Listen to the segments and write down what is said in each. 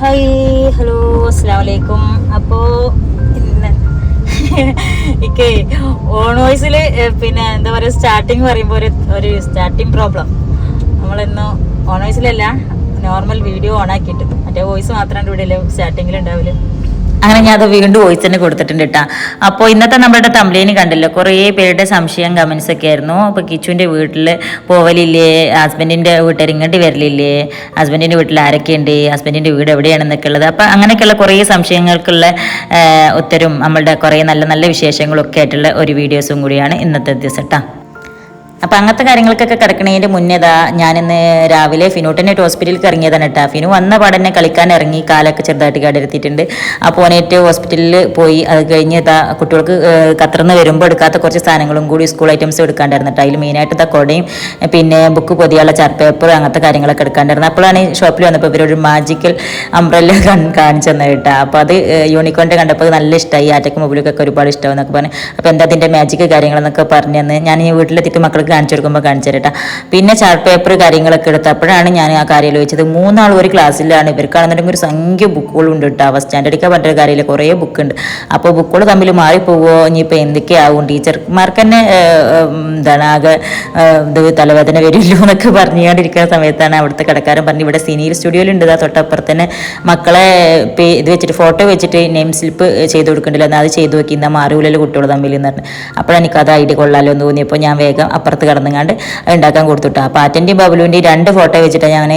Hi hello അസ്സാം വലൈക്കും അപ്പോൾ ഇന്ന് ഇക്കേ ഓൺ വോയിസിൽ പിന്നെ എന്താ പറയുക സ്റ്റാർട്ടിങ് പറയുമ്പോൾ ഒരു ഒരു സ്റ്റാർട്ടിങ് പ്രോബ്ലം നമ്മളിന്ന് ഓൺ വോയിസിലല്ല നോർമൽ വീഡിയോ ഓൺ ആക്കിയിട്ട് മറ്റേ വോയിസ് മാത്രമാണ് ഇവിടെ സ്റ്റാർട്ടിങ്ങിൽ ഉണ്ടാവില്ല അങ്ങനെ ഞാൻ അത് വീണ്ടും വോയിസ് തന്നെ കൊടുത്തിട്ടുണ്ട് കേട്ടാ അപ്പോൾ ഇന്നത്തെ നമ്മുടെ തമ്പ്ലേന് കണ്ടല്ലോ? കുറേ പേരുടെ സംശയം കമൻസ് ഒക്കെ ആയിരുന്നു. അപ്പോൾ കിച്ചുവിന്റെ വീട്ടിൽ പോവലില്ലേ? ഹസ്ബൻഡിന്റെ വീട്ടുകാർ ഇങ്ങോട്ട് വരലില്ലേ? ഹസ്ബൻഡിന്റെ വീട്ടിൽ ആരൊക്കെയുണ്ട്? ഹസ്ബൻഡിന്റെ വീട് എവിടെയാണെന്നൊക്കെ ഉള്ളത് അപ്പോൾ അങ്ങനെയൊക്കെയുള്ള കുറേ സംശയങ്ങൾക്കുള്ള ഉത്തരവും നമ്മളുടെ കുറേ നല്ല നല്ല വിശേഷങ്ങളൊക്കെ ആയിട്ടുള്ള ഒരു വീഡിയോസും കൂടിയാണ് ഇന്നത്തെ ദിവസം കേട്ടോ അപ്പം അങ്ങനത്തെ കാര്യങ്ങൾക്കൊക്കെ കിടക്കണതിന്റെ മുന്നേതാ ഞാനിന്ന് രാവിലെ ഫിനോട്ടിനായിട്ട് ഹോസ്പിറ്റലിൽ ഇറങ്ങിയതാണ് കേട്ടോ ഫിനു വന്ന പാടന്നെ കളിക്കാൻ ഇറങ്ങി കാലൊക്കെ ചെറുതായിട്ട് കേടെടുത്തിട്ടുണ്ട്. അപ്പോൾ ഓനേറ്റ് ഹോസ്പിറ്റലിൽ പോയി. അത് കഴിഞ്ഞ് ഇതാ കുട്ടികൾക്ക് കത്തർന്ന് വരുമ്പോൾ എടുക്കാത്ത കുറച്ച് സാധനങ്ങളും കൂടി സ്കൂൾ ഐറ്റംസ് എടുക്കാണ്ടായിരുന്നു കേട്ടോ അതിൽ മെയിനായിട്ട് ഇതാ കൊടയും പിന്നെ ബുക്ക് പൊതിയുള്ള ചാർട്ട് പേപ്പർ അങ്ങനത്തെ കാര്യങ്ങളൊക്കെ എടുക്കാണ്ടായിരുന്നു. അപ്പോഴാണ് ഷോപ്പിൽ വന്നപ്പോൾ ഇവരൊരു മാജിക്കൽ അംബ്രല്ല കാണിച്ചു തന്നെ കേട്ടോ അപ്പോൾ അത് യൂണിക്കോണിന്റെ കണ്ടപ്പോൾ നല്ല ഇഷ്ടമായി ആറ്റക്ക് മൊബൈലൊക്കെ ഒരുപാട് ഇഷ്ടമാവും എന്നൊക്കെ പറഞ്ഞു. അപ്പോൾ എന്താ അതിന്റെ മാജിക് കാര്യങ്ങളെന്നൊക്കെ പറഞ്ഞു തന്നെ. ഞാൻ ഈ വീട്ടിലെത്തിയിട്ട് മക്കൾക്ക് കാണിച്ചു കൊടുക്കുമ്പോൾ കാണിച്ചു പിന്നെ ചാർട്ട് പേപ്പർ കാര്യങ്ങളൊക്കെ എടുത്തപ്പോഴാണ് ഞാൻ ആ കാര്യം ചോദിച്ചത് മൂന്നാൾ ഒരു ക്ലാസ്സിലാണ് ഇവർക്കാണെന്നുണ്ടെങ്കിൽ ഒരു സംഖ്യ ബുക്കുകളുണ്ട് കേട്ടോ ഫസ്റ്റ് സ്റ്റാൻഡേർഡിക്കാൻ പറ്റുന്ന കാര്യമില്ല? കുറേ ബുക്ക് ഉണ്ട് അപ്പോൾ ബുക്കുകൾ തമ്മിൽ മാറിപ്പോവോ? ഇനിയിപ്പോൾ എന്തൊക്കെയാവും? ടീച്ചർമാർക്ക് തന്നെ എന്താണ് ആകെ ഇത് തലവേദന വരില്ലോ എന്നൊക്കെ പറഞ്ഞുകൊണ്ടിരിക്കുന്ന സമയത്താണ് അവിടുത്തെ കടക്കാരൻ പറഞ്ഞു ഇവിടെ സീനിയർ സ്റ്റുഡിയോയിലുണ്ട് ആ തൊട്ടപ്പുറത്ത് തന്നെ മക്കളെ ഇത് വെച്ചിട്ട് ഫോട്ടോ വെച്ചിട്ട് നെയിം സ്ലിപ്പ് ചെയ്ത് കൊടുക്കണ്ടല്ലോ? എന്നാൽ അത് ചെയ്ത് നോക്കി. എന്നാൽ കുട്ടികൾ തമ്മിൽ എന്ന് പറഞ്ഞു. അപ്പോഴെനിക്ക് എനിക്ക് അത് ഐഡിയ കൊള്ളാലോ എന്ന് തോന്നിയപ്പോൾ ഞാൻ വേഗം അപ്പുറത്ത് കടന്നുങ്ങാണ്ട് അത് ഉണ്ടാക്കാൻ കൊടുത്തുട്ടോ. അപ്പോൾ പാറ്റന്റെയും ബബലുവിന്റെയും രണ്ട് ഫോട്ടോ വെച്ചിട്ടാണ് ഞാൻ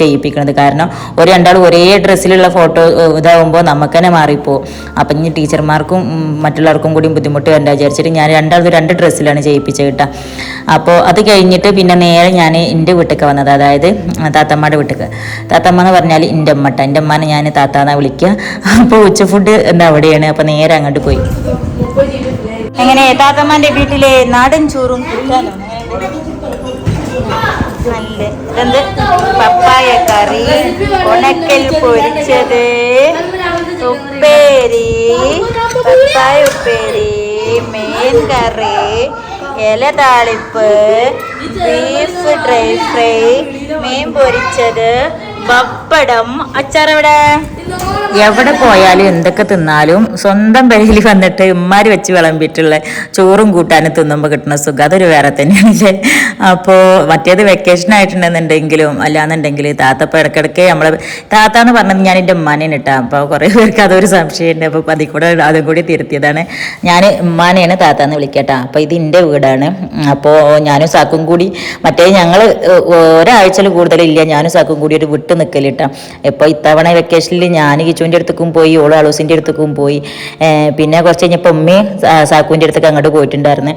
ചെയ്യിപ്പിക്കുന്നത് കാരണം ഒരു രണ്ടാളും ഒരേ ഡ്രസ്സിലുള്ള ഫോട്ടോ ഇതാവുമ്പോൾ നമുക്ക് തന്നെ മാറിപ്പോവും. അപ്പം ഇനി ടീച്ചർമാർക്കും മറ്റുള്ളവർക്കും കൂടി ബുദ്ധിമുട്ട് വേണ്ട വിചാരിച്ചിട്ട് ഞാൻ രണ്ടാളും രണ്ട് ഡ്രസ്സിലാണ് ചെയ്യിപ്പിച്ചത് കേട്ടോ. അപ്പോൾ അത് കഴിഞ്ഞിട്ട് പിന്നെ നേരെ ഞാൻ എന്റെ വീട്ടിലേക്ക് വന്നത്. അതായത് താത്തമ്മയുടെ വീട്ടിലേക്ക്. താത്തമ്മ എന്ന് പറഞ്ഞാൽ എന്റെ അമ്മട്ട എന്റെ അമ്മനെ ഞാൻ താത്താന്നാ വിളിക്കുക അപ്പോൾ ഉച്ച ഫുഡ് എന്താ അവിടെയാണ്. അപ്പോൾ നേരെ അങ്ങോട്ട് പോയി. എങ്ങനെ? താത്തമ്മന്റെ വീട്ടിലെ നാടൻ ചോറും നല്ല ഇതെന്ത്? പപ്പായ കറി. ഉണക്കൽ പൊരിച്ചത്. ഉപ്പേരി. പപ്പായ ഉപ്പേരി. മീൻ കറി. ഇല താളിപ്പ്. Beef dry fry. മീൻ പൊരിച്ചത്. പപ്പടം. അച്ചാർ എവിടെ പോയാലും എന്തൊക്കെ തിന്നാലും സ്വന്തം പെരയിൽ വന്നിട്ട് ഉമ്മാര് വെച്ച് വിളമ്പിട്ടുള്ള ചോറും കൂട്ടാനും തിന്നുമ്പോൾ കിട്ടുന്ന സുഖം. അതൊരു വേറെ തന്നെയാണല്ലേ? അപ്പോൾ മറ്റേത് വെക്കേഷൻ ആയിട്ടുണ്ടെന്നുണ്ടെങ്കിലും അല്ലാന്നുണ്ടെങ്കിൽ താത്ത ഇപ്പോൾ ഇടയ്ക്കിടയ്ക്ക് നമ്മളെ താത്ത എന്ന് പറഞ്ഞത് ഞാൻ എന്റെ ഉമ്മാനേനെ ഇട്ടാ അപ്പോൾ കുറേ പേർക്ക് അതൊരു സംശയമുണ്ട്. അപ്പോൾ അതിൽ കൂടെ അതും കൂടി തിരുത്തിയതാണ്. ഞാൻ ഉമ്മാനെയാണ് താത്ത എന്ന് വിളിക്കട്ടാ. അപ്പോൾ ഇത് എന്റെ വീടാണ്. അപ്പോൾ ഞാനും സാക്കും കൂടി മറ്റേ ഞങ്ങൾ ഒരാഴ്ചയിൽ കൂടുതലില്ല. ഞാനും സാക്കും കൂടി ഒരു വിട്ട് നിൽക്കലിട്ടാ ഇപ്പോൾ ഇത്തവണ വെക്കേഷനിൽ ഞാൻ കിച്ചുവിന്റെ അടുത്തേക്കും പോയി ഓൾ അളൂസിന്റെ അടുത്തേക്കും പോയി. പിന്നെ കുറച്ച് കഴിഞ്ഞപ്പോൾ ഉമ്മയും സാക്കുവിന്റെ അടുത്തേക്ക് അങ്ങോട്ട് പോയിട്ടുണ്ടായിരുന്നു.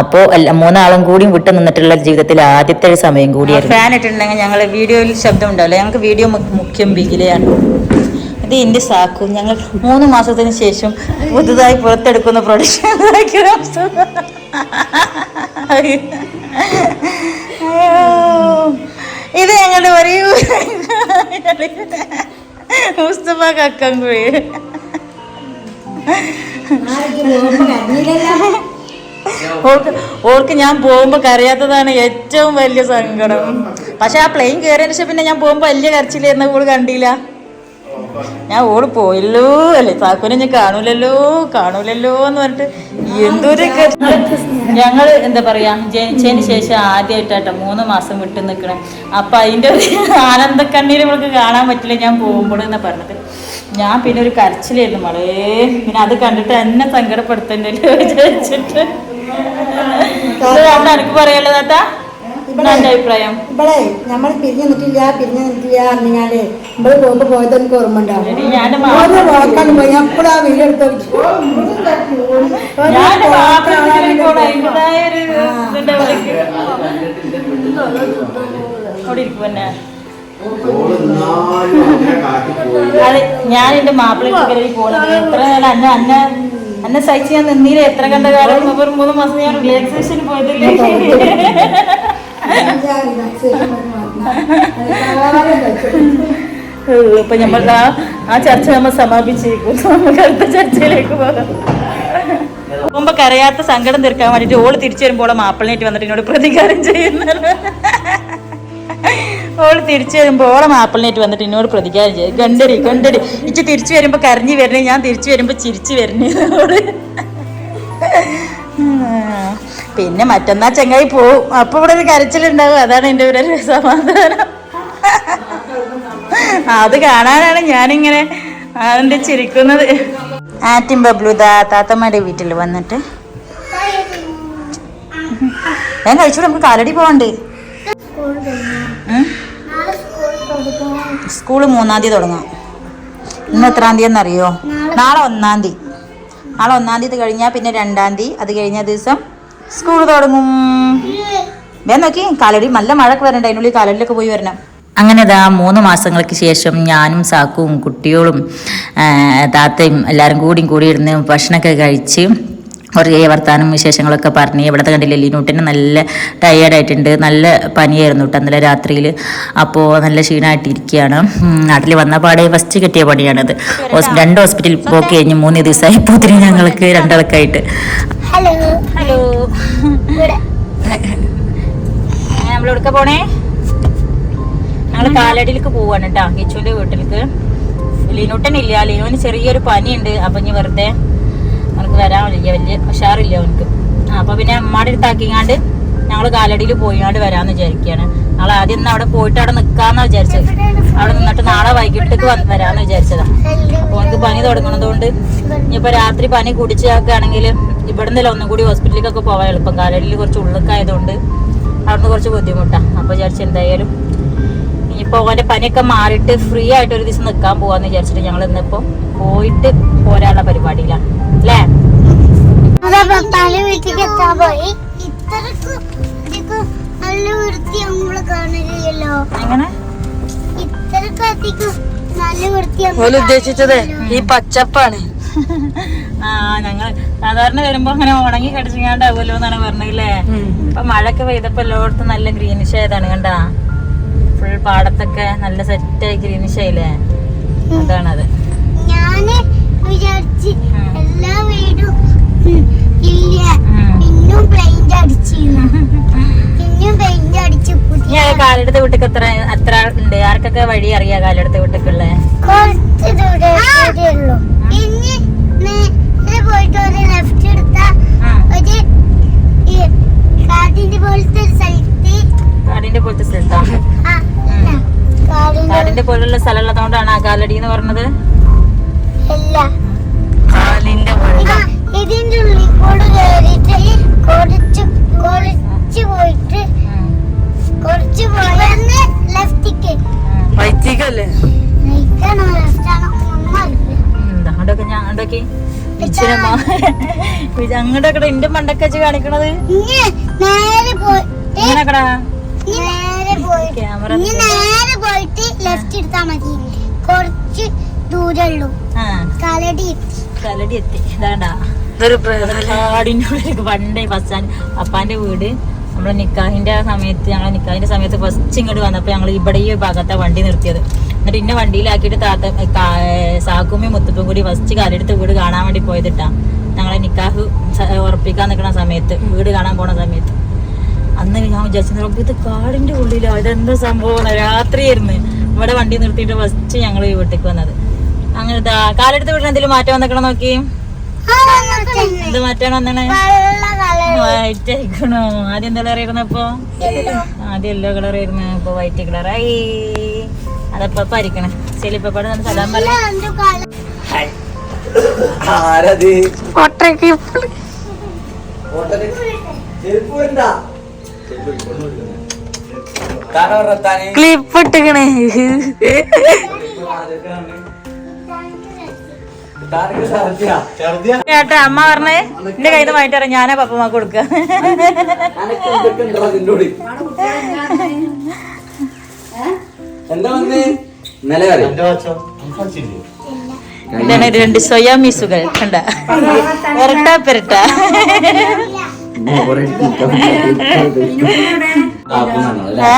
അപ്പോൾ എല്ലാ മൂന്നാളും കൂടിയും വിട്ട് നിന്നിട്ടുള്ള ജീവിതത്തിൽ ആദ്യത്തെ ഒരു സമയം കൂടിയായിരുന്നു. ഫാൻ ഇട്ടിട്ടുണ്ടെങ്കിൽ ഞങ്ങൾ വീഡിയോയിൽ ശബ്ദം ഉണ്ടാവില്ല. ഞങ്ങൾക്ക് വീഡിയോ മുഖ്യം ബിഗിലെയാണ്. ഇത് എന്റെ സാക്കു. ഞങ്ങൾ മൂന്ന് മാസത്തിന് ശേഷം പുതുതായി പുറത്തെടുക്കുന്ന പ്രൊഡക്ഷൻ ഇത് ഞങ്ങളുടെ ഒരേ മുസ്തഫ കക്കൻകുഴി. ഓൾക്ക് ഓൾക്ക് ഞാൻ പോകുമ്പോൾ കരയാത്തതാണ് ഏറ്റവും വലിയ സങ്കടം. പക്ഷെ ആ പ്ലെയിൻ കയറിയതിന് പിന്നെ ഞാൻ പോകുമ്പോൾ വലിയ കരച്ചിലായിരുന്നു ഓൾ കണ്ടില്ല. ഞാൻ ഓൾ പോയല്ലോ അല്ലേ? സാക്കുനെ ഞാൻ കാണൂലല്ലോ കാണൂലല്ലോ എന്ന് പറഞ്ഞിട്ട് എന്തൊരു ഞങ്ങൾ എന്താ പറയാ ജനിച്ചതിന് ശേഷം ആദ്യമായിട്ടാട്ടോ മൂന്ന് മാസം വിട്ടു നിൽക്കണേ അപ്പൊ അതിന്റെ ഒരു ആനന്ദക്കണ്ണീര് നമ്മൾക്ക് കാണാൻ പറ്റില്ല ഞാൻ പോകുമ്പോൾ എന്നാ പറഞ്ഞത്. ഞാൻ പിന്നെ ഒരു കരച്ചിലായിരുന്നു മോളേ. പിന്നെ അത് കണ്ടിട്ട് എന്നെ സങ്കടപ്പെടുത്തണ്ടല്ലോ വിചാരിച്ചിട്ട്. എന്താ എനിക്ക് പറയാലോ താത്ത എന്റെ അഭിപ്രായം. ഇവളെ നമ്മൾ പിരിഞ്ഞു നിന്നിട്ടില്ല പിരിഞ്ഞു നിന്നിട്ടില്ല അറിഞ്ഞാൽ ഇവിടെ പോകുമ്പോ പോയത് എനിക്ക് ഓർമ്മ ഉണ്ടാവും ഓരോ മാപ്പിള വാക്കാണ് പോയി ഞാൻ എപ്പോഴും ആ. വീട് എടുത്ത്. ഞാൻ എന്റെ മാപ്പിളക്ക് പോണത്. എത്ര കാലം അന്ന അന്ന അന്നെ സഹിച്ച് ഞാൻ നിന്നീല? എത്ര കണ്ട കാലം? മൂന്ന് മാസം ഞാൻ റിലാക്സേഷൻ പോയതില്ലേ? ഇപ്പൊ നമ്മൾ ആ ആ ചർച്ച നമ്മൾ സമാപിച്ചിരിക്കും നമുക്ക് അടുത്ത ചർച്ചയിലേക്ക് പോകാം. പോകുമ്പോ കരയാത്ത സങ്കടം തീർക്കാൻ വേണ്ടിട്ട് ഓൾ തിരിച്ചു വരുമ്പോൾ മാപ്പിളിനേറ്റ് വന്നിട്ട് എന്നോട് പ്രതികാരം ചെയ്യുന്നത്. ഓൾ തിരിച്ചു വരുമ്പോൾ ഓളെ മാപ്പിളിനേറ്റ് വന്നിട്ട് എന്നോട് പ്രതികാരം ചെയ്യും. കണ്ടടി കണ്ടടി. ഇച്ച് തിരിച്ചു വരുമ്പോൾ കരഞ്ഞു വരണേ ഞാൻ തിരിച്ചു വരുമ്പോൾ ചിരിച്ചു വരണേ ഓൾ. പിന്നെ മറ്റന്നാ ചെങ്ങായി പോവും. അപ്പൊ ഇവിടെ ഒരു കരച്ചിലുണ്ടാവും. അതാണ് എന്റെ ഒരു സമാധാനം. അത് കാണാനാണ് ഞാനിങ്ങനെ അതിന്റെ ചിരിക്കുന്നത്. ആറ്റിൻ ബബ്ലുദാ താത്തമ്മയുടെ വീട്ടിൽ വന്നിട്ട്. ഞാൻ കഴിച്ചോളൂ നമുക്ക് കാലടി പോകണ്ട് സ്കൂൾ മൂന്നാം തീയതി തുടങ്ങാം. ഇന്ന് എത്രാം തീയതി എന്നറിയോ? നാളെ ഒന്നാം തീയതി. നാളെ ഒന്നാം തീയതി കഴിഞ്ഞാൽ പിന്നെ രണ്ടാം തീയതി. അത് കഴിഞ്ഞ ദിവസം സ്കൂൾ തുടങ്ങും. വേ നോക്കി കാലടി നല്ല മഴക്ക് വരണ്ട അതിനുള്ളിൽ കാലടിയിലൊക്കെ പോയി വരണം. അങ്ങനെ ഇതാ മൂന്ന് മാസങ്ങൾക്ക് ശേഷം ഞാനും സാക്കും കുട്ടികളും താത്തയും എല്ലാവരും കൂടിയും കൂടി ഇരുന്ന് ഭക്ഷണമൊക്കെ കഴിച്ച് കുറേ വർത്താനം വിശേഷങ്ങളൊക്കെ പറഞ്ഞ് ഇവിടുത്തെ കണ്ടില്ലേ ലിനൂട്ടിന് നല്ല ടയേർഡായിട്ടുണ്ട് നല്ല പനിയായിരുന്നു കേട്ടോ ഇന്നലെ രാത്രിയിൽ അപ്പോൾ നല്ല ക്ഷീണമായിട്ടിരിക്കുകയാണ് നാട്ടിൽ വന്ന പാടെ ഫസ്റ്റ് കിട്ടിയ പണിയാണത്. രണ്ട് ഹോസ്പിറ്റലിൽ പോയി കഴിഞ്ഞ് മൂന്ന് ദിവസമായി പോത്തിന് ഞങ്ങൾക്ക് രണ്ടാൾക്കായിട്ട്. ഹലോ ഹലോ നമ്മളെവിടുക്ക പോണേ? ഞങ്ങൾ കാലടിയിലേക്ക് പോവാണ് കേട്ടോ കിച്ചുവിന്റെ വീട്ടിലേക്ക്. ഇല്ല ലിനുവിന് ചെറിയൊരു പനിയുണ്ട് അപ്പൊ ഇനി വെറുതെ അവനക്ക് വരാൻ വയ്യ വലിയ ഉഷാറില്ല അവനക്ക് അപ്പൊ പിന്നെ അമ്മാടെ അടുത്താക്കിങ്ങാണ്ട് ഞങ്ങൾ കാലടിയിൽ പോയിങ്ങാണ്ട് വരാന്ന് വിചാരിക്കുകയാണ് ഞങ്ങൾ ആദ്യം ഒന്ന് അവിടെ പോയിട്ട് അവിടെ നിൽക്കാന്ന് വിചാരിച്ചത്. അവിടെ നിന്നിട്ട് നാളെ വൈകിട്ടേക്ക് വന്ന് വരാന്ന് വിചാരിച്ചതാ. അപ്പൊ എനിക്ക് പനി തുടങ്ങുന്നതുകൊണ്ട് ഇനിയിപ്പോ രാത്രി പനി കുടിച്ചാക്കുകയാണെങ്കിൽ ഇവിടുന്ന് ഒന്നും കൂടി ഹോസ്പിറ്റലിലേക്കൊക്കെ പോവാൻ എളുപ്പം. കാലടിയിൽ കുറച്ച് ഉള്ളിക്കായതുകൊണ്ട് അവിടുന്ന് കുറച്ച് ബുദ്ധിമുട്ടാണ് അപ്പൊ വിചാരിച്ചു എന്തായാലും ഇനിയിപ്പോ ഓന്റെ പനിയൊക്കെ മാറിയിട്ട് ഫ്രീ ആയിട്ട് ഒരു ദിവസം നിൽക്കാൻ പോവാന്ന് വിചാരിച്ചിട്ട് ഞങ്ങൾ ഇന്നിപ്പോ പോയിട്ട് പോരാനുള്ള പരിപാടിയിലാണ്. അല്ലേ? നല്ല വൃത്തി നമ്മൾ കാണില്ലല്ലോ എങ്ങനെ? ഇത്രക്ക് അധികം നല്ല വൃത്തി ഓൽ ഉദ്ദേശിച്ചത് ഈ പച്ചപ്പാണ്. ആ ഞങ്ങൾ സാധാരണ വരുമ്പോ അങ്ങനെ ഉണങ്ങി കടിച്ചിങ്ങാണ്ടാവുമല്ലോ എന്നാണ് പറഞ്ഞില്ലേ? ഇപ്പൊ മഴയൊക്കെ പെയ്തപ്പോ എല്ലായിടത്തും നല്ല ഗ്രീനിഷ് ആയതാണ് കണ്ടാ? ഫുൾ പാടത്തൊക്കെ നല്ല സെറ്റായി ഗ്രീനിഷ് ആയില്ലേ? അതാണത്. ഞാൻ വിചാരിച്ച് ഉം. എല്ലാ വീടും ഉം, ഇല്ല. ഉം. പിന്നും പെയിന്റ് അടിച്ചിരുന്നു. ആ കാലെടുത്ത് വീട്ടിക്ക് എത്ര എത്ര ഉണ്ട്? ആർക്കൊക്കെ വഴി അറിയാ കാലെടുത്ത് വീട്ടിക്കുള്ളേ? കുറച്ച് ദൂരെ ഇനി നേരെ പോയിട്ട് ഒരു ലെഫ്റ്റ് എടുത്താ ഒരു ഈ കാടിന്റെ പോലത്തെ സ്ഥലത്താണ് കാടിന്റെ പോലുള്ള സ്ഥലമുള്ളതുകൊണ്ടാണ് ആ കാലടി എന്ന് പറഞ്ഞത് ഇതിന്റെ ഉള്ളിൽ കൂടെ കയറിയിട്ട് കുറച്ച് കുറച്ച് പോയിട്ട് കുറച്ച് പോയെന്ന് ലെഫ്റ്റിക്ക് വൈറ്റിക്കല്ലേ? അങ്ങോട്ടൊക്കെ ഞാൻ അങ്ങോട്ടൊക്കെ അങ്ങോട്ടൊക്കെ എന്റെ മണ്ടൊക്കെ കാണിക്കണത്. കുറച്ച് ദൂരമുള്ളൂ ആ. കാലടി കലടി എത്തി. ഇതാണ്ടാ. ഇതൊരു പണ്ടേ ഫസ്റ്റ് അപ്പാന്റെ വീട്. നമ്മളെ നിക്കാഹിന്റെ ആ സമയത്ത് ഞങ്ങൾ നിക്കാഹിന്റെ സമയത്ത് ഫസ്റ്റ് ഇങ്ങോട്ട് വന്നപ്പോ ഞങ്ങൾ ഇവിടെ ഈ ഭാഗത്താണ് വണ്ടി നിർത്തിയത്. എന്നിട്ട് ഇന്ന വണ്ടിയിലാക്കിയിട്ട് താത്ത സാക്കുമ്മയും മുത്തുപ്പും കൂടി ഫസ്റ്റ് കാലെടുത്ത് വീട് കാണാൻ വേണ്ടി പോയതിട്ടാ ഞങ്ങളെ നിക്കാഹ് ഉറപ്പിക്കാൻ നിൽക്കുന്ന സമയത്ത് വീട് കാണാൻ പോണ സമയത്ത്. അന്ന് ഞാൻ വിചാരിച്ചു ഇത് കാടിന്റെ ഉള്ളിലോ ഇതെന്താ സംഭവം രാത്രിയായിരുന്നു. ഇവിടെ വണ്ടി നിർത്തിയിട്ട് ഫസ്റ്റ് ഞങ്ങൾ ഈ വീട്ടിലേക്ക് വന്നത്. അങ്ങനെ ഇതാ കാലെടുത്ത് വീട്ടിൽ എന്തെങ്കിലും മാറ്റം വന്നിക്കണം നോക്കി? എന്ത് മറ്റേ വന്നേ വെള്ള കളർ വൈറ്റ് ആയിക്കണോ? ആദ്യം എന്താ കളർ ആയിരുന്നു അപ്പൊ? ആദ്യം യെല്ലോ കളർ ആയിരുന്നു. ഇപ്പൊ വൈറ്റ് കളറായി അതപ്പ പരിക്കണേ ചെലിപ്പപ്പാട് നല്ല സലാം പറ എന്തോ കളർ ആരത്? കൊട്ടയ്ക്ക് ക്ലിപ്പ് ഇട്ടിക്കണേ. കേട്ടാ അമ്മ പറഞ്ഞേ എന്റെ കയ്യിൽ നിന്ന് വാങ്ങിട്ട് ഞാനാ പപ്പമ്മ കൊടുക്ക എന്താ വന്ന് ഇന്നലെ കറി ഇതാണ് രണ്ട് സോയാ മീസുകൾ കണ്ട പെരട്ട പെരട്ട ഏ?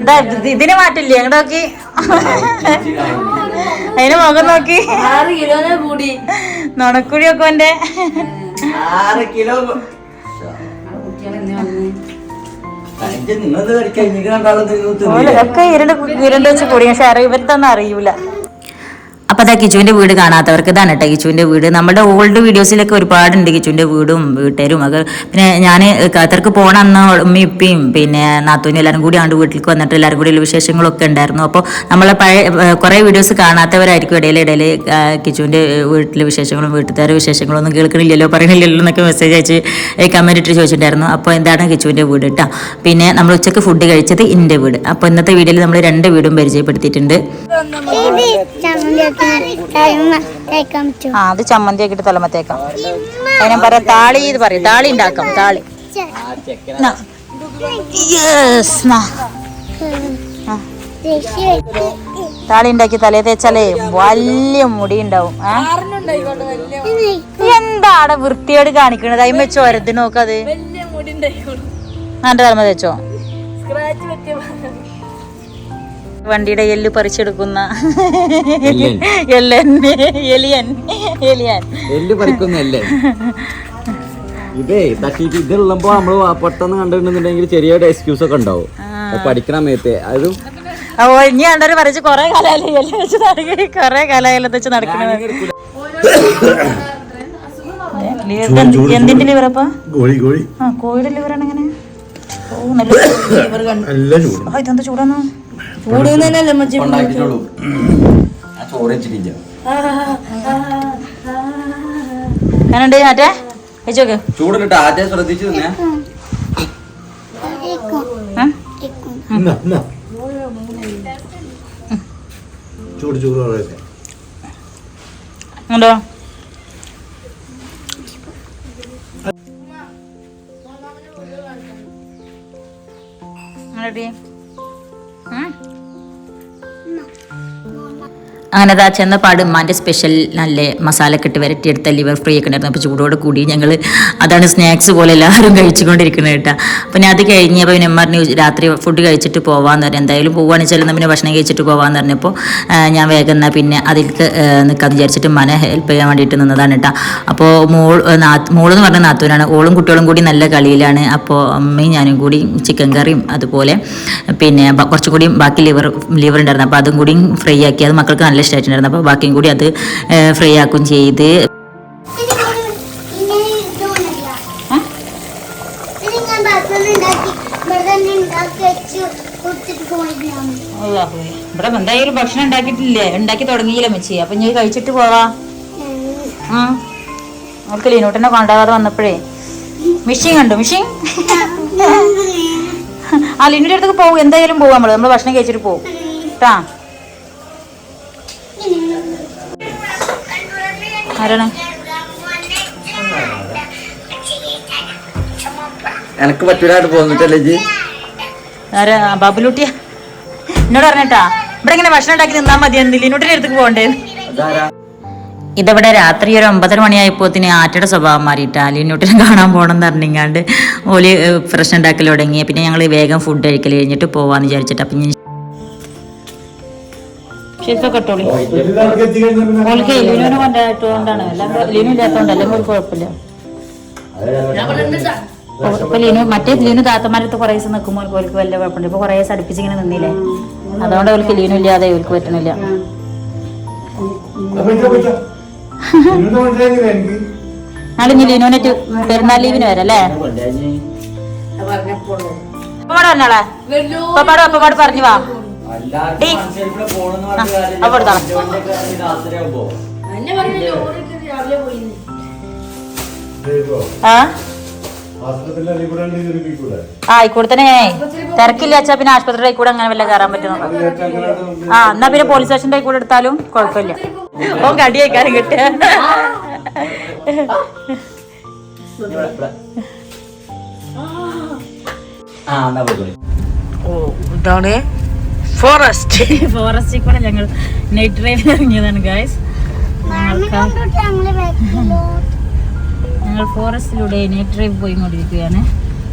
ഇതാ, ഇത് ഇതിന് മാറ്റില്ലേ അങ്ങോട്ട് നോക്കി. അതിന് മുഖം നോക്കി. ആറ് കിലോനെ കൂടി. നുണക്കുഴിയൊക്കെ എന്റെ ആറ് കിലോ ഒക്കെ ഇരുണ്ട് ഇരുണ്ട് വെച്ച് കൂടി പക്ഷെ ഇവർത്തൊന്നും അറിയൂല. അപ്പൊ അതാ കിച്ചുവിന്റെ വീട് കാണാത്തവർക്ക് ഇതാണ് കേട്ടോ കിച്ചുവിന്റെ വീട്. നമ്മുടെ ഓൾഡ് വീഡിയോസിലൊക്കെ ഒരുപാടുണ്ട് കിച്ചുവിന്റെ വീടും വീട്ടുകാരും. ഒക്കെ പിന്നെ ഞാൻ ഖത്തർക്ക് പോണ അന്ന് ഉമ്മയും പിന്നെ നാത്തൂനും എല്ലാവരും കൂടി ആണ്ട് വീട്ടിലേക്ക് വന്നിട്ട് എല്ലാവരും കൂടി വിശേഷങ്ങളൊക്കെ ഉണ്ടായിരുന്നു. അപ്പോൾ നമ്മളെ പഴയ കുറേ വീഡിയോസ് കാണാത്തവരായിരിക്കും ഇടയിൽ ഇടയിൽ കിച്ചുവിന്റെ വീട്ടിലെ വിശേഷങ്ങളും വീട്ടുകാരുടെ വിശേഷങ്ങളും ഒന്നും കേൾക്കണില്ലല്ലോ പറയണില്ലല്ലോ എന്നൊക്കെ മെസ്സേജ് അയച്ച് കമന്റ് ഇട്ട് ചോദിച്ചിട്ടുണ്ടായിരുന്നു. അപ്പോൾ എന്താണ് കിച്ചുവിന്റെ വീട് കേട്ടോ പിന്നെ നമ്മൾ ഉച്ചയ്ക്ക് ഫുഡ് കഴിച്ചത് ഇന്റെ വീട്. അപ്പോൾ ഇന്നത്തെ വീഡിയോയിൽ നമ്മൾ രണ്ട് വീടും പരിചയപ്പെടുത്തിയിട്ടുണ്ട്. ആ അത് ചമ്മന്തി ആക്കിട്ട് തലമത്തേക്കാം. അതിനെ പറയാം താളി ഇത് പറയും. താളി ഉണ്ടാക്കാം താളി. യെസ് താളി ഉണ്ടാക്കി തലേ തേച്ചാലേ വലിയ മുടി ഉണ്ടാവും. എന്താണ് വൃത്തിയോട് കാണിക്കണത്? അതിന് വെച്ചോ ഒരത് നോക്കാതെ നല്ല തലമ തേച്ചോ? വണ്ടിയുടെ എല്ല് പറിച്ചെടുക്കുന്ന എല്ലൻ. എല്ലൻ എലിയൻ എലിയൻ. എല്ല് പറിക്കുന്നല്ലേ ഇതേ തട്ടിട്ട് ഇതുള്ളപ്പോ നമ്മൾ പെട്ടെന്ന് കണ്ടിട്ടുണ്ടെങ്കിൽ ചെറിയൊരു എക്സ്ക്യൂസ് ഒക്കെ ഉണ്ടാവും. പഠിക്കണ സമയത്ത് അതും ഓ ഇനി കണ്ടവര് പറിച്ച് കൊറേ കാലമായാലും എല്ലാം വെച്ച് നടക്കി കൊറേ കാലമായാലും വെച്ച് നടക്കുന്നത് എന്തിന്റെ ലിവറപ്പാ കോഴിയുടെ ലിവറാണ് ഓ നല്ല ലിവർ കണ്ടു ഇതെന്താ ചൂടാന്നോ ഉണ്ടാക്കിയിട്ടുള്ളൂ ഞാൻ ചോറ് വെച്ചിട്ടില്ല ഞാനുണ്ട് മറ്റേ വെച്ചോക്ക് ചൂടിലിട്ട് ആദ്യം ശ്രദ്ധിച്ചു തന്നെ. ചൂട് ചൂട് ഉണ്ടോ അങ്ങോട്ടേ അങ്ങനെ അതാ ചെന്നപ്പാട് ഉമ്മാന്റെ സ്പെഷ്യൽ നല്ല മസാല ഇട്ട് വരട്ടിയെടുത്ത ലിവർ ഫ്രീ ഒക്കെ ഉണ്ടായിരുന്നു. അപ്പോൾ ചൂടോട് കൂടി ഞങ്ങൾ അതാണ് സ്നാക്സ് പോലെ എല്ലാവരും കഴിച്ചുകൊണ്ടിരിക്കുന്നത് കേട്ടോ. അപ്പം ഞാൻ അത് കഴിഞ്ഞ് അപ്പോൾ പിന്നെ ഉമ്മാറിന് രാത്രി ഫുഡ് കഴിച്ചിട്ട് പോകാമെന്ന് പറഞ്ഞു. എന്തായാലും പോവുകയാണെന്ന് വെച്ചാൽ പിന്നെ ഭക്ഷണം കഴിച്ചിട്ട് പോകാമെന്ന് പറഞ്ഞപ്പോൾ ഞാൻ വേഗം എന്നാൽ പിന്നെ അതിലേക്ക് നിൽക്കാമെന്ന് വിചാരിച്ചിട്ട് മനെ ഹെൽപ്പ് ചെയ്യാൻ വേണ്ടിയിട്ട് നിന്നതാണ് കേട്ടോ. അപ്പോൾ മോൾ നാ- മോളെന്ന് പറഞ്ഞ നാത്തൂനാണ്. ഓളും കുട്ടികളും കൂടി നല്ല കളിയിലാണ്. അപ്പോൾ അമ്മയും ഞാനും കൂടി ചിക്കൻ കറിയും അതുപോലെ പിന്നെ കുറച്ചുകൂടിയും കുറച്ചും കൂടി ബാക്കി ലിവർ ലിവർ ഉണ്ടായിരുന്നു. അപ്പോൾ അതും കൂടി ഫ്രൈ ആക്കി അത് മക്കൾക്ക് നല്ല ഇഷ്ടമായിട്ടുണ്ടായിരുന്നു അപ്പോൾ ബാക്കിയും കൂടി അത് ഫ്രൈ ആക്കും ചെയ്ത്. ഇവിടെ എന്തായാലും ഭക്ഷണം ഉണ്ടാക്കിയിട്ടില്ലേ? ഉണ്ടാക്കി തുടങ്ങിയില്ല മെച്ചി അപ്പൊ ഞാൻ കഴിച്ചിട്ട് പോവാ. അവൾക്ക് ലീനോട്ടിനെ കൊണ്ടാവാതെ വന്നപ്പോഴേ. മിഷിൻ കണ്ടു? മിഷിൻ ആ ലീനോടെ അടുത്തേക്ക് പോകും എന്തായാലും പോകും നമ്മൾ. നമ്മൾ ഭക്ഷണം കഴിച്ചിട്ട് പോകും കേട്ടാ ആരാണ് എനക്ക് പറ്റൂലായിട്ട് പോന്നിട്ടല്ലേ ജി ആരാ? ബാബുലൂട്ടിയ എന്നോട് പറഞ്ഞിട്ടാ ഇവിടെ ഇങ്ങനെ ഭക്ഷണം ഉണ്ടാക്കി നിന്നാ മതി എന്ത് ലീനോട്ടിന്റെ അടുത്തേക്ക് പോകണ്ടേ? ഇതവിടെ രാത്രി ഒരു ഒമ്പതര മണിയായപ്പോത്തിന് ആറ്റയുടെ സ്വഭാവം മാറിയിട്ട് അലിനൂട്ടിനെ കാണാൻ പോകണം എന്ന് പറഞ്ഞിങ്ങാണ്ട് ഓൽ പ്രശ്നം ഉണ്ടാക്കൽ തുടങ്ങി. പിന്നെ ഞങ്ങൾ വേഗം ഫുഡ് കഴിക്കൽ കഴിഞ്ഞിട്ട് പോവാന്ന് വിചാരിച്ചിട്ട്. അപ്പം ഷെൽഫൊക്കെ ഇട്ടോളി. ഓൾക്ക് ലീനുവിനെ കൊണ്ടായിട്ടുകൊണ്ടാണ് എല്ലാം ലീനു ഇല്ലാത്തതുകൊണ്ട് എല്ലാം ഒരു കുഴപ്പമില്ല. ഇപ്പൊ ലീനു മറ്റേ ലീനു താത്തമാരത്ത് കുറേ ദിവസം നിൽക്കുമ്പോൾ വല്ല കുഴപ്പമില്ല. ഇപ്പൊ കുറേ ദിവസം അടുപ്പിച്ച് ഇങ്ങനെ നിന്നില്ലേ? അതുകൊണ്ട് അവൾക്ക് ലീനു ഇല്ലാതെ അവൾക്ക് പറ്റണില്ല. അപ്പൊ. നാളെ ഇനി ലീനുവിനെ പെരുന്നാൾ ലീവിന് വരാം അല്ലേ? ഉപ്പമാട് പറഞ്ഞു വാ. ആ, ആ? തന്നെ. തിരക്കില്ല അച്ഛാ പിന്നെ ആശുപത്രിയുടെ കൂടെ അങ്ങനെ വല്ല കയറാൻ പറ്റുന്നു അത് ചേട്ടാ അങ്ങനെയാണ് ആ എന്നാ പിന്നെ പോലീസ് സ്റ്റേഷന്റെ കൂടെ എടുത്താലും കുഴപ്പമില്ല. ഓ കടി വയ്ക്കാനും കിട്ടുക. ആ എന്നാ ഓ ഇതാണ് ഫോറസ്റ്റ്. ഫോറസ്റ്റിൽ കൂടെ ഞങ്ങൾ നൈറ്റ് ഡ്രൈവിൽ ഇറങ്ങിയതാണ് ഗായ്സ് ഞങ്ങൾ ഫോറസ്റ്റിലൂടെ നൈറ്റ് ഡ്രൈവ് പോയി പോയിക്കൊണ്ടിരിക്കുകയാണ്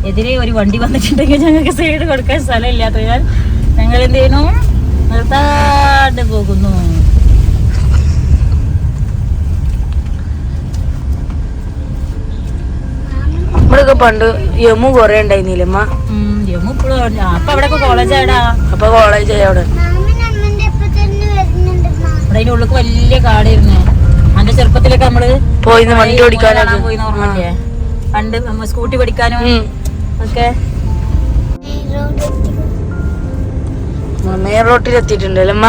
എതിരെ ഒരു വണ്ടി വന്നിട്ടുണ്ടെങ്കിൽ ഞങ്ങൾക്ക് സൈഡ് കൊടുക്കാൻ സ്ഥലമില്ലാത്തതിനാൽ ഞങ്ങൾ എന്ത് ചെയ്യുന്നു? നിർത്താണ്ട് പോകുന്നു. നമ്മളൊക്കെ പണ്ട് യമു കൊറേ ഉണ്ടായിരുന്നില്ലമ്മ ഇപ്പോഴും അപ്പൊ അവിടെ കോളേജ് ആടാ അപ്പൊ കോളേജ് അവിടെ. അതിന്റെ വലിയ കാടായിരുന്നു. അന്റെ ചെറുപ്പത്തിലൊക്കെ നമ്മൾ പോയി വണ്ടി ഓടിക്കാനാണ് പോയി ഓർമ്മയില്ലേ? പണ്ട് നമ്മ സ്കൂട്ടി പഠിക്കാനും. ഒക്കെ. മെയിൻ റോട്ടിൽ എത്തിയിട്ടുണ്ടല്ലോ അമ്മ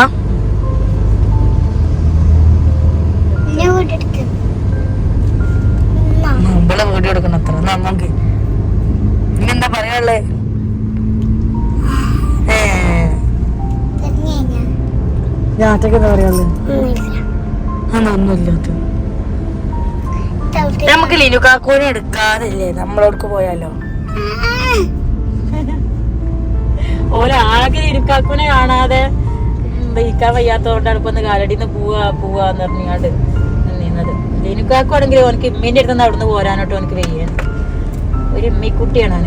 ഞാറ്റക്ക് എന്താ പറയാനുള്ളത് ഒന്നുമില്ല. നമുക്ക് ലിനു കാക്കൂനെ എടുക്കാതില്ലേ? നമ്മളോടക്ക് പോയാലോ? ഓരോ ആകെ ഇരുക്കാക്കുനെ കാണാതെ ദഹിക്കാൻ വയ്യാത്തതുകൊണ്ടാണ് ഇപ്പൊ ഒന്ന് കാലടിന്ന് പോവാ പോവാന്ന് പറഞ്ഞാണ്ട് നിന്നത് ലിനുക്കാക്കുവാണെങ്കിൽ ഓനക്ക് ഇമ്മീന്റെ അടുത്ത് അവിടുന്ന് പോരാനോട്ടോ ഓനക്ക് വയ്യ. ഒരു ഇമ്മിക്കുട്ടിയാണ്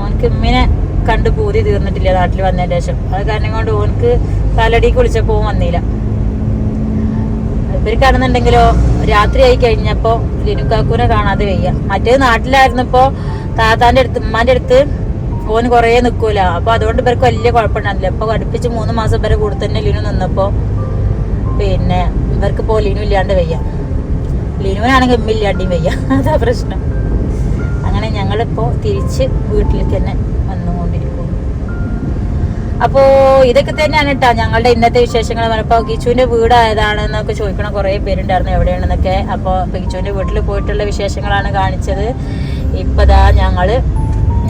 ഓനക്ക് ഇമ്മിനെ കണ്ട് പൂതി തീർന്നിട്ടില്ല നാട്ടിൽ വന്നതിന് ശേഷം. അത് കാരണം കൊണ്ട് ഓനക്ക് കാലടി കുളിച്ചപ്പോ ഓൻ വന്നില്ല രാത്രി ആയി കഴിഞ്ഞപ്പോ ലിനുക്കാക്കൂനെ കാണാതെ വയ്യ. മറ്റേ നാട്ടിലായിരുന്നപ്പോ താത്താന്റെ അടുത്ത് ഉമ്മാന്റെ അടുത്ത് ഓന് കുറേ നിക്കൂല. അപ്പൊ അതുകൊണ്ട് ഇവർക്ക് വലിയ കുഴപ്പമുണ്ടായിരുന്നില്ല. അപ്പൊ അടുപ്പിച്ച് മൂന്ന് മാസം വരെ കൂടെ തന്നെ ലിനു നിന്നപ്പോ പിന്നെ ഇവർക്ക് ഇപ്പോ ലിനു ഇല്ലാണ്ട് വയ്യ. ലിനുവിനാണെങ്കിൽ ഉമ്മ വയ്യ. അതാ പ്രശ്നം. അങ്ങനെ ഞങ്ങളിപ്പോ തിരിച്ച് വീട്ടിലേക്ക് തന്നെ അപ്പോ ഇതൊക്കെ തന്നെയാണ് കേട്ടോ ഞങ്ങളുടെ ഇന്നത്തെ വിശേഷങ്ങൾ. പറഞ്ഞപ്പോ ഗിച്ചുവിന്റെ വീട് ഏതാണെന്നൊക്കെ ചോദിക്കണ കുറെ പേരുണ്ടായിരുന്നു എവിടെയാണെന്നൊക്കെ. അപ്പൊ ഗിച്ചുവിന്റെ വീട്ടിൽ പോയിട്ടുള്ള വിശേഷങ്ങളാണ് കാണിച്ചത്. ഇപ്പതാ ഞങ്ങൾ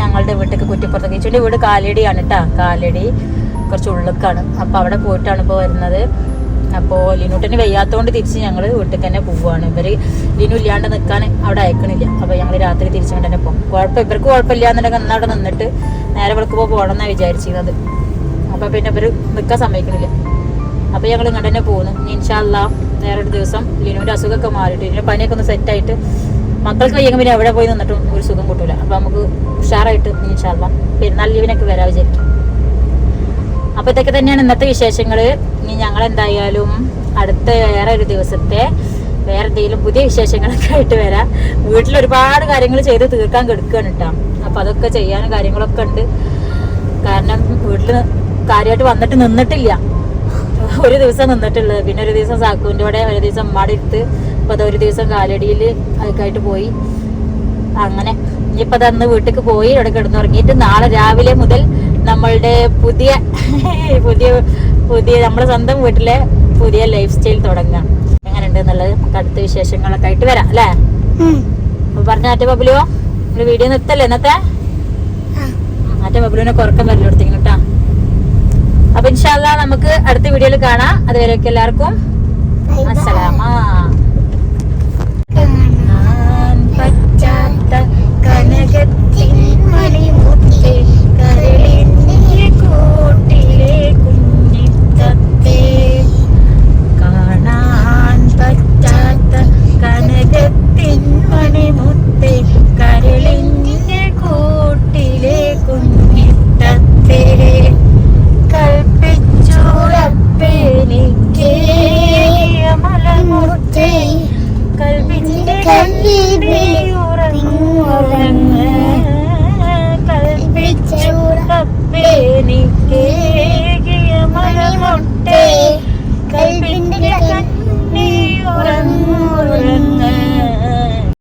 ഞങ്ങളുടെ വീട്ടിലേക്ക് കുറ്റിപ്പുറത്ത് ഗിച്ചുവിന്റെ വീട് കാലടിയാണ് കേട്ടാ കാലടി കുറച്ച് ഉള്ളിക്കാണ് അപ്പൊ അവിടെ പോയിട്ടാണ് ഇപ്പൊ വരുന്നത്. അപ്പോൾ ലിനുട്ടിന് വയ്യാത്തോണ്ട് തിരിച്ച് ഞങ്ങൾ വീട്ടിൽ തന്നെ പോവുകയാണ് ഇവർ ലിനു ഇല്ലാണ്ട് നിൽക്കാൻ അവിടെ അയക്കണില്ല. അപ്പോൾ ഞങ്ങൾ രാത്രി തിരിച്ചുകൊണ്ട് തന്നെ പോകും. കുഴപ്പം ഇവർക്ക് കുഴപ്പമില്ല എന്നുണ്ടെങ്കിൽ അന്നവിടെ നിന്നിട്ട് നേരെ വിളക്കുമ്പോൾ പോകണം എന്നാണ് വിചാരിച്ചിരുന്നത്. അപ്പൊ പിന്നെ ഇവർ നിൽക്കാൻ സമ്മതിക്കണില്ല. അപ്പൊ ഞങ്ങൾ ഇങ്ങോട്ട് തന്നെ പോകുന്നു ഇൻഷാല്ല വേറൊരു ദിവസം ലിനുവിന്റെ അസുഖമൊക്കെ മാറിയിട്ട് ഇതിന്റെ പനിയൊക്കെ ഒന്ന് സെറ്റായിട്ട് മക്കൾക്ക് വയ്യെങ്കിൽ പിന്നെ എവിടെ പോയി നിന്നിട്ടും ഒരു സുഖം കിട്ടൂല. അപ്പൊ നമുക്ക് ഉഷാറായിട്ട് ഇൻഷാല്ല പെരുന്നാൾ ലീവിനൊക്കെ വരാൻ വിചാരിക്കും അപ്പൊ ഇതൊക്കെ തന്നെയാണ് ഇന്നത്തെ വിശേഷങ്ങൾ ഇനി ഞങ്ങൾ എന്തായാലും അടുത്ത വേറെ ഒരു ദിവസത്തെ വേറെ എന്തെങ്കിലും പുതിയ വിശേഷങ്ങളൊക്കെ ആയിട്ട് വരാം. വീട്ടിൽ ഒരുപാട് കാര്യങ്ങൾ ചെയ്ത് തീർക്കാൻ കെടുക്കുകയാണ് കേട്ടോ അപ്പൊ അതൊക്കെ ചെയ്യാനും കാര്യങ്ങളൊക്കെ ഉണ്ട്. കാരണം വീട്ടിൽ കാര്യമായിട്ട് വന്നിട്ട് നിന്നിട്ടില്ല. ഒരു ദിവസം നിന്നിട്ടുള്ളത്. പിന്നെ ഒരു ദിവസം സാക്കുവിന്റെ കൂടെ ഒരു ദിവസം അമ്മാടെ അടുത്ത്. ഇപ്പൊ അത് ഒരു ദിവസം കാലടിയിൽ അതൊക്കെയായിട്ട് പോയി. അങ്ങനെ. ഇനിയിപ്പോ അന്ന് വീട്ടിലേക്ക് പോയി ഇവിടെ കിടന്നുറങ്ങിയിട്ട് നാളെ രാവിലെ മുതൽ നമ്മളുടെ പുതിയ പുതിയ പുതിയ നമ്മുടെ സ്വന്തം വീട്ടിലെ പുതിയ ലൈഫ് സ്റ്റൈൽ തുടങ്ങാം. എങ്ങനെയുണ്ട് എന്നുള്ളത് നമുക്ക് അടുത്ത വിശേഷങ്ങളൊക്കെ ആയിട്ട് വരാം അല്ലേ? അപ്പൊ പറഞ്ഞ ആറ്റ ബബുലുവോ വീഡിയോ നിർത്തല്ലേ ഇന്നത്തെ? ആറ്റ ബബുലുവിനെ കുറക്കം വരലെടുത്തിങ്ങനെ കേട്ടാ അപ്പൊ ഇൻഷാല്ല നമുക്ക് അടുത്ത വീഡിയോയിൽ കാണാം. അതുവരെയൊക്കെ എല്ലാവർക്കും അസലാമാ പറ്റാത്ത